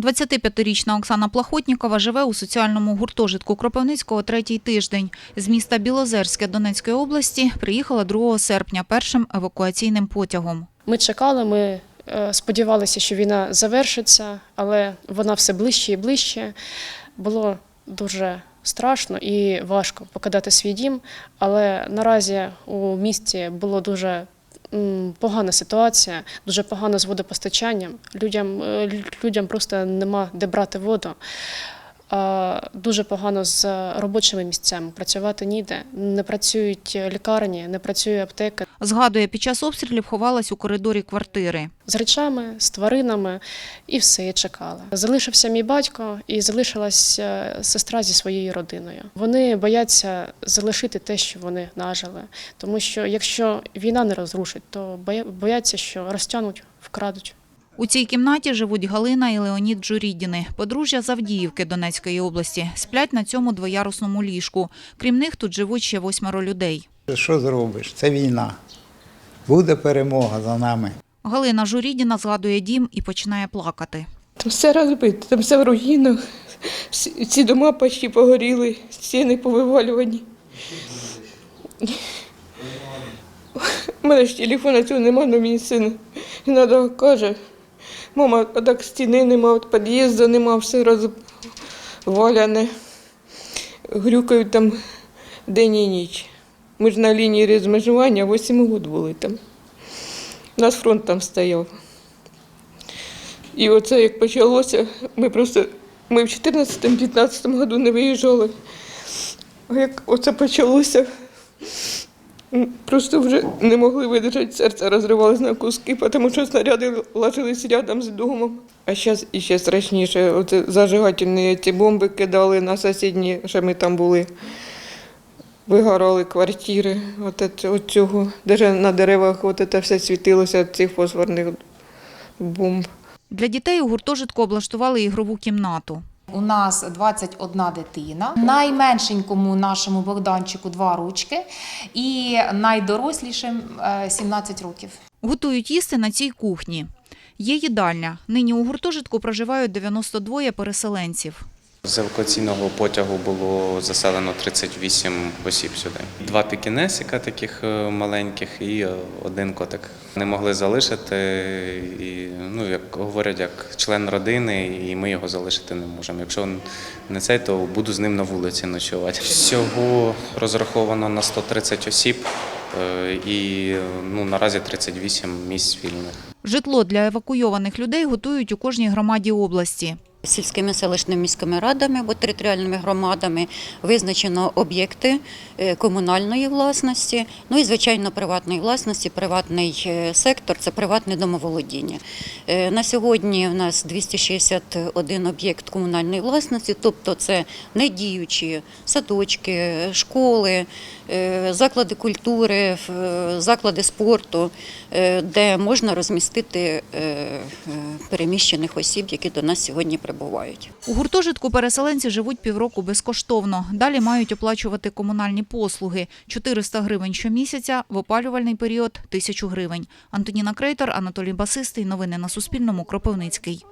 25-річна Оксана Плахотнікова живе у соціальному гуртожитку Кропивницького третій тиждень. З міста Білозерське Донецької області приїхала 2 серпня першим евакуаційним потягом. Ми чекали, ми е, сподівалися, що війна завершиться, але вона все ближче і ближче. Було дуже страшно і важко покидати свій дім. Але наразі у місті було дуже погана ситуація, дуже погано з водопостачанням. Людям, е, людям просто нема де брати воду. Дуже погано з робочими місцями. Працювати ніде. Не працюють лікарні, не працює аптека. Згадує, під час обстрілів ховалась у коридорі квартири. з речами, з тваринами, і все і чекала. Залишився мій батько і залишилась е, сестра зі своєю родиною. Вони бояться залишити те, що вони нажили. Тому що якщо війна не розрушить, то бояться, що розтягнуть, вкрадуть. У цій кімнаті живуть Галина і Леонід Джурідіни, подружжя з Авдіївки Донецької області. Сплять на цьому двоярусному ліжку. Крім них тут живуть ще восьмеро людей. Що зробиш? Це війна. Буде перемога за нами. Галина Журідіна згадує дім і починає плакати. Там все розбито, там все в руїнах. Всі- Ці дома почти погоріли, стіни повивалювані. У мене ж телефона цього немає, але мені син іноді каже, мама, а так стіни нема, от під'їзду нема, все розваляне. Грюкають там день і ніч. Ми ж на лінії розмежування 8 років були там. У нас фронт там стояв. І оце як почалося, ми просто ми в 14-15 году не виїжджали. А як оце почалося, просто вже не могли видержати, серце розривалось на куски, тому що снаряди ложились рядом з домом. А зараз іще страшніше, оце зажигательні ці бомби кидали на сусідні, що ми там були. Вигорали квартири, от, цього. Навіть на деревах от це все світилося цих фосфорних бомб. Для дітей у гуртожитку облаштували ігрову кімнату. У нас 21 дитина. Найменшенькому нашому Богданчику два ручки, і найдорослішим е, 17 років. Готують їсти на цій кухні. Є їдальня. Нині у гуртожитку проживають 92 переселенців. З евакуаційного потягу було заселено 38 осіб сюди. Два пікінесіка таких е, маленьких і е, один котик. Не могли залишити, і, ну, як говорять, як член родини, і ми його залишити не можемо. Якщо не цей, то буду з ним на вулиці ночувати. Всього розраховано на 130 осіб, е, і ну, наразі 38 місць вільних. Житло для евакуйованих людей готують у кожній громаді області. Сільськими селищними міськими радами або територіальними громадами визначено об'єкти е, комунальної власності, ну і звичайно приватної власності, приватний е, сектор це приватне домоволодіння. Е, На сьогодні в нас 261 об'єкт комунальної власності, тобто це недіючі садочки, школи, заклади культури, заклади спорту, де можна розмістити переміщених осіб, які до нас сьогодні прибувають. У гуртожитку переселенці живуть півроку безкоштовно. Далі мають оплачувати комунальні послуги – 400 гривень щомісяця, в опалювальний період – 1000 гривень. Антоніна Крейтер, Анатолій Басистий. Новини на Суспільному. Кропивницький.